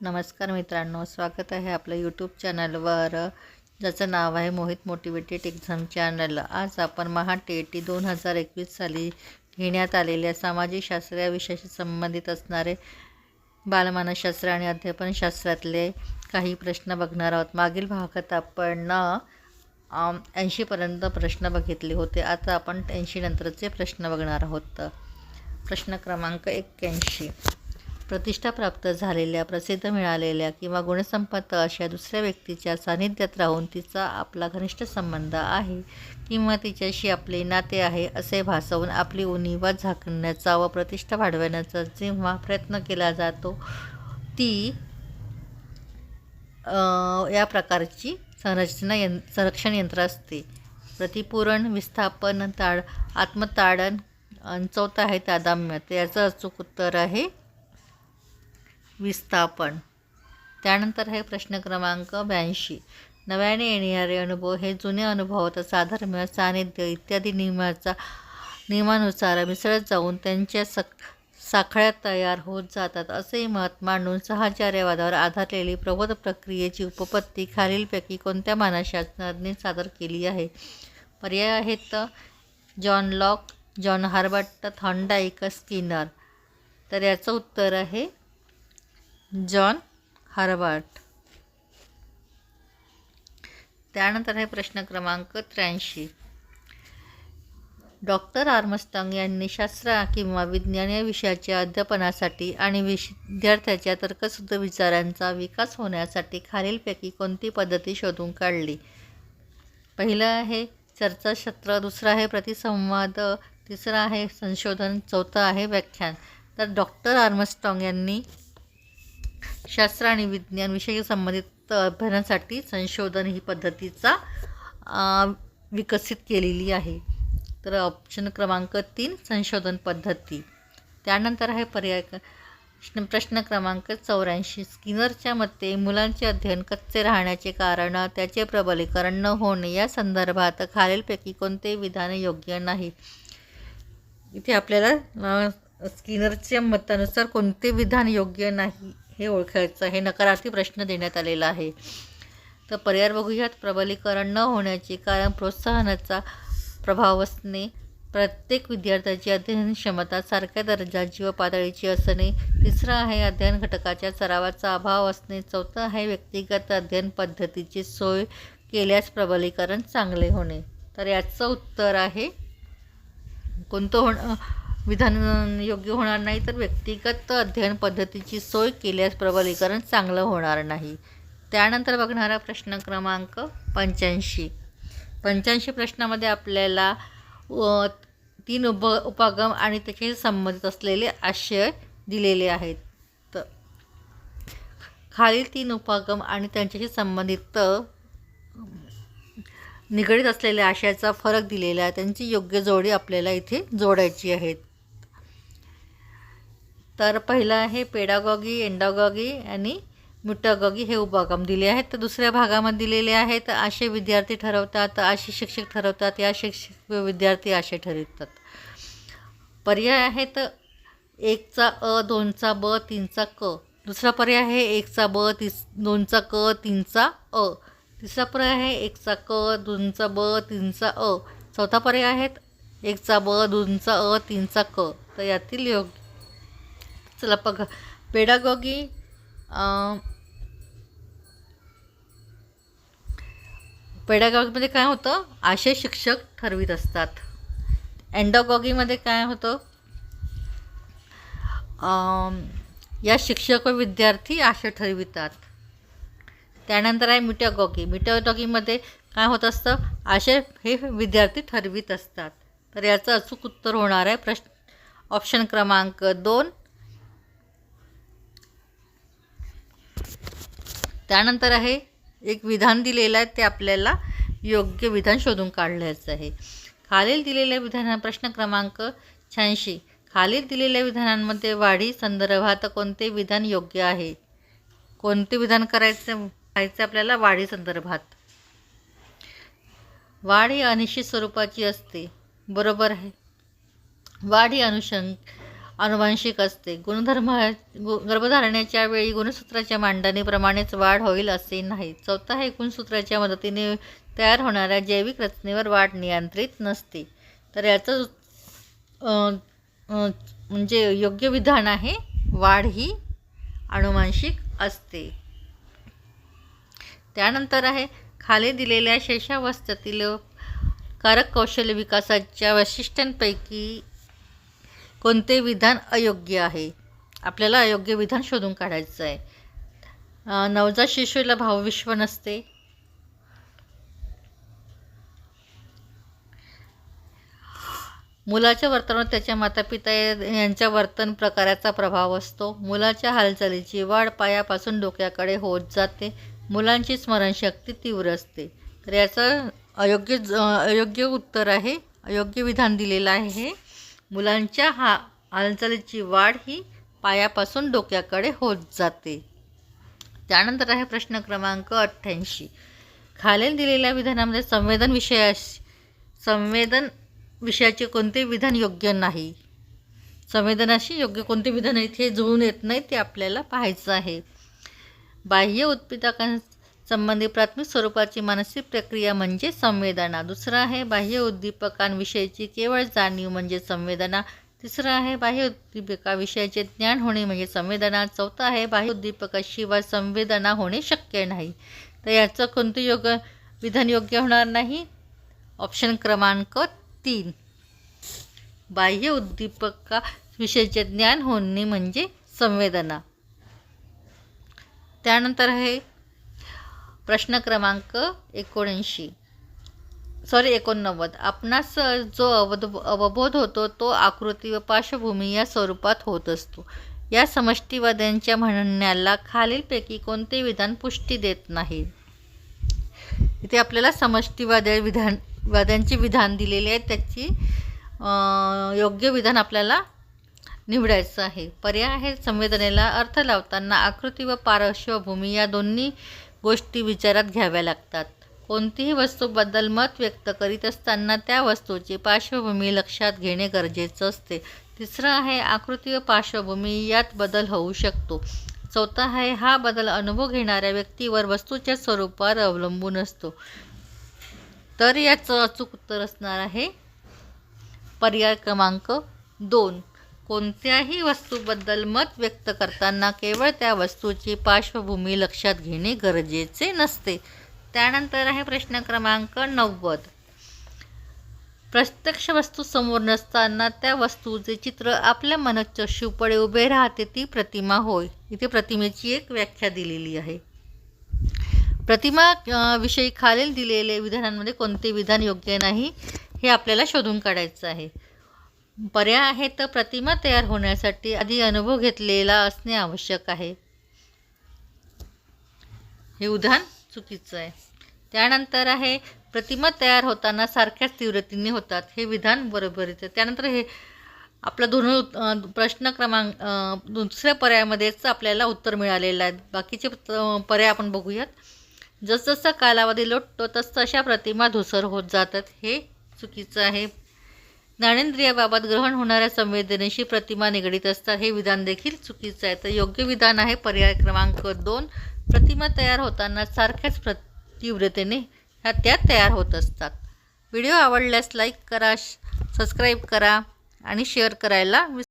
नमस्कार मित्रांनो स्वागत आहे आपलं यूट्यूब चॅनलवर ज्याचं नाव आहे मोहित मोटिवेटेड एक्झाम चॅनल आज आपण महा टी टी दोन हजार एकवीस साली घेण्यात आलेल्या सामाजिक शास्त्र या विषयाशी संबंधित असणारे बालमानसशास्त्र आणि अध्यापनशास्त्रातले काही प्रश्न बघणार आहोत. मागील भागात आपण ऐंशीपर्यंत प्रश्न बघितले होते. आता आपण ऐंशी नंतरचे प्रश्न बघणार आहोत. प्रश्न क्रमांक एक्क्याऐंशी. प्रतिष्ठा प्राप्त झालेल्या प्रसिद्ध मिळालेल्या किंवा गुणसंपन्न अशा दुसऱ्या व्यक्तीच्या सानिध्यात राहून तिचा आपला घनिष्ठ संबंध आहे किंवा तिच्याशी आपले नाते आहे असे भासवून आपली उणीवा झाकण्याचा व प्रतिष्ठा वाढवण्याचा जेव्हा प्रयत्न केला जातो ती या प्रकारची संरचना यं संरक्षण यंत्र असते. प्रतिपूरण विस्थापन ताड आत्मताडण चौथा आहे तादाम्य. याचं अचूक उत्तर आहे विस्थापन. त्यानंतर आहे प्रश्न क्रमांक ब्याऐंशी. नव्याने येणारे अनुभव हे जुने अनुभवात साधर्म्य सानिध्य इत्यादी नियमाचा नियमानुसार मिसळत जाऊन त्यांच्या सक साखळ्या तयार होत जातात असे मत मांडून सहाचार्यवादावर आधारलेली प्रबोध प्रक्रियेची उपपत्ती खालीलपैकी कोणत्या मानसशास्त्राने सादर केली आहे? पर्याय आहेत John Locke John Herbart Thorndike Skinner. तर याचं उत्तर आहे जॉन हार्बार्ट. त्यानंतर आहे प्रश्न क्रमांक त्र्याऐंशी. डॉक्टर आर्मस्टॉंग यांनी शास्त्र किंवा विज्ञान या विषयाच्या अध्यापनासाठी आणि विद्यार्थ्याच्या तर्कशुद्ध विचारांचा विकास होण्यासाठी खालीलपैकी कोणती पद्धती शोधून काढली? पहिलं आहे चर्चासत्र दुसरं आहे प्रतिसंवाद तिसरं आहे संशोधन चौथं आहे व्याख्यान. तर डॉक्टर आर्मस्टॉंग यांनी शास्त्र आणि विज्ञान विषयी संबंधित अभ्यासासाठी संशोधन ही पद्धतीचा विकसित केलेली आहे. तर ऑप्शन क्रमांक तीन संशोधन पद्धती. त्यानंतर आहे पर्याय प्रश्न क्रमांक चौऱ्याऐंशी. स्किनरच्या मते मुलांचे अध्ययन कच्चे राहण्याचे कारण त्याचे प्रबलीकरण न होणे या संदर्भात खालीलपैकी कोणते विधान योग्य नाही? इथे आपल्याला स्किनरच्या मतानुसार कोणते विधान योग्य नाही? हे ओळखायचं हे नकारार्थी प्रश्न देण्यात आलेला आहे. तर पर्याय बघूयात. प्रबलीकरण न होण्याचे कारण प्रोत्साहनाचा प्रभाव असणे प्रत्येक विद्यार्थ्याची अध्ययन क्षमता सारख्या दर्जाची व पातळीची असणे तिसरं आहे अध्ययन घटकाच्या सरावाचा अभाव असणे चौथं आहे व्यक्तिगत अध्ययन पद्धतीची सोय केल्यास प्रबलीकरण चांगले होणे. तर याचं उत्तर आहे कोणतं होणं विधान योग्य होणार नाही तर व्यक्तिगत अध्ययन पद्धतीची सोय केल्यास प्रबलीकरण चांगलं होणार नाही. त्यानंतर बघणारा प्रश्न क्रमांक पंच्याऐंशी. पंच्याऐंशी प्रश्नामध्ये आपल्याला तीन उप उपागम आणि त्याच्याशी संबंधित असलेले आशय दिलेले आहेत. तर खालील तीन उपागम आणि त्यांच्याशी संबंधित निगडीत असलेल्या आशयाचा फरक दिलेला आहे. त्यांची योग्य जोडी आपल्याला इथे जोडायची आहेत तर पहिलं आहे पेडागॉगी एंडागॉगी आणि म्युटागॉगी हे उपक्रम दिले आहेत. तर दुसऱ्या भागामध्ये दिलेले आहेत असे विद्यार्थी ठरवतात असे शिक्षक ठरवतात या शिक्षक विद्यार्थी असे ठरवतात. पर्याय आहेत एकचा अ दोनचा ब तीनचा क. दुसरा पर्याय आहे एकचा ब तीस दोनचा क तीनचा अ. तिसरा पर्याय आहे एकचा क दोनचा ब तीनचा अ. चौथा पर्याय आहेत एकचा ब दोनचा अ तीनचा क. तर यातील योग्य चला बघा. पेडागॉगी पेडागॉगीमध्ये काय होतं? आशय शिक्षक ठरवित असतात. अँडॉगॉगीमध्ये काय होतं? या शिक्षक व विद्यार्थी आशय ठरवितात. त्यानंतर आहे मिटॅगॉगी मिटॅगॉगीमध्ये काय होत असतं? आशय हे विद्यार्थी ठरवित असतात. तर याचं अचूक उत्तर होणार आहे प्रश्न. ऑप्शन क्रमांक दोन त्यानंतर आहे एक विधान दिलेलं आहे ते आपल्याला योग्य विधान शोधून काढल्याचं आहे. खालील दिलेल्या विधाना प्रश्न क्रमांक शहाऐंशी. खालील दिलेल्या विधानांमध्ये वाढी संदर्भात कोणते विधान योग्य आहे? कोणते विधान करायचं? करायचं आपल्याला वाढी संदर्भात. वाढ ही अनिश्चित स्वरूपाची असते. बरोबर आहे. वाढ ही अनुषंग अनुवांशिक असते. गुणधर्म गु गर्भधारणेच्या वेळी गुणसूत्राच्या मांडणीप्रमाणेच वाढ होईल असे नाही. चौथा हे गुणसूत्राच्या मदतीने तयार होणाऱ्या जैविक रचनेवर वाढ नियंत्रित नसते. तर याचं म्हणजे योग्य विधान आहे वाढ ही अनुवांशिक असते. त्यानंतर आहे खाली दिलेल्या शेषावस्थेतील कारक कौशल्य विकासाच्या वैशिष्ट्यांपैकी कोणते विधान अयोग्य आहे? आपल्याला अयोग्य विधान शोधून काढायचं आहे. नवजात शिशूला भावविश्व नसते. मुलाच्या वर्तनावर त्याच्या मातापिता यांच्या वर्तन प्रकाराचा प्रभाव असतो. मुलाच्या हालचालीची वाढ पायापासून डोक्याकडे होत जाते. मुलांची स्मरणशक्ती तीव्र असते. तर याचं अयोग्य ज- अयोग्य उत्तर आहे. अयोग्य विधान दिलेलं आहे. हे मुलांच्या हा हालचालीची वाढ ही पायापासून डोक्याकडे होत जाते. त्यानंतर आहे प्रश्न क्रमांक अठ्ठ्याऐंशी. खालील दिलेल्या विधानामध्ये संवेदन विषयाशी संवेदन विषयाचे कोणते विधान योग्य नाही? संवेदनाशी योग्य कोणते विधान इथे जुळून येत नाही ते आपल्याला पाहायचं आहे. बाह्य संबंधी प्राथमिक स्वरूपाची मानसिक प्रक्रिया म्हणजे संवेदना. दुसरं आहे बाह्य उद्दीपकांविषयीची केवळ जाणीव म्हणजे संवेदना. तिसरं आहे बाह्य उद्दीपकाविषयाचे ज्ञान होणे म्हणजे संवेदना. चौथं आहे बाह्य उद्दीपकाशिवाय संवेदना होणे शक्य नाही. तर याचं कोणतं योग्य विधान योग्य होणार नाही? ऑप्शन क्रमांक तीन. बाह्य उद्दीपकाविषयीचे ज्ञान होणे म्हणजे संवेदना. त्यानंतर आहे प्रश्न क्रमांक एकोणऐंशी. सॉरी एकोणनव्वद. आपणास जो अवध अवबोध होतो तो आकृती व पार्श्वभूमी या स्वरूपात होत असतो. या समष्टीवाद्यांच्या म्हणण्याला खालीलपैकी कोणते विधान पुष्टी देत नाही? इथे आपल्याला समष्टीवाद्या विधान वाद्यांचे विधान दिलेले आहेत त्याची योग्य विधान आपल्याला निवडायचं आहे. पर्याय आहे संवेदनेला अर्थ लावताना आकृती व पार्श्वभूमी या दोन्ही गोष्टी विचारात घ्याव्या लागतात. कोणतीही वस्तूबद्दल मत व्यक्त करीत असताना त्या वस्तूची पार्श्वभूमी लक्षात घेणे गरजेचं असते. तिसरं आहे आकृती व पार्श्वभूमी यात बदल होऊ शकतो. चौथा आहे हा बदल अनुभव घेणाऱ्या व्यक्तीवर वस्तूच्या स्वरूपावर अवलंबून असतो. तर याचं अचूक उत्तर असणार आहे. पर्याय क्रमांक दोन. कोणत्याही वस्तूबद्दल मत व्यक्त करताना केवळ त्या वस्तूची पार्श्वभूमी लक्षात घेणे गरजेचे नसते. त्यानंतर आहे प्रश्न क्रमांक नव्वद. प्रत्यक्ष वस्तू समोर नसताना त्या वस्तूचे चित्र आपल्या मनचक्षूपुढे उभे राहते ती प्रतिमा होय. इथे प्रतिमेची एक व्याख्या दिलेली आहे. प्रतिमा विषयी खालील दिलेले विधानांमध्ये कोणते विधान योग्य नाही हे आपल्याला शोधून काढायचं आहे. पर्याय आहे तर प्रतिमा तयार होण्यासाठी आधी अनुभव घेतलेला असणे आवश्यक आहे. हे उदाहरण चुकीचं आहे. त्यानंतर आहे प्रतिमा तयार होताना सारख्याच तीव्रतेने होतात. हे विधान बरोबरीचं त्यानंतर हे आपला दोन प्रश्न क्रमांक दुसऱ्या पर्यायामध्येच आपल्याला उत्तर मिळालेलं आहे. बाकीचे पर्याय आपण बघूयात. जसजसा कालावधी लोटतो तसतशा प्रतिमा धुसर होत जातात. हे चुकीचं आहे. ज्ञानेंद्रियाबाबत ग्रहण होणाऱ्या संवेदनेशी प्रतिमा निगडीत असतात. हे विधान देखील चुकीचं आहे. तर योग्य विधान आहे. पर्याय क्रमांक दोन. प्रतिमा तयार होताना सारख्याच प्र तीव्रतेने ह्या त्या तयार होत असतात. व्हिडिओ आवडल्यास लाईक करा सबस्क्राईब करा आणि शेअर करायला विस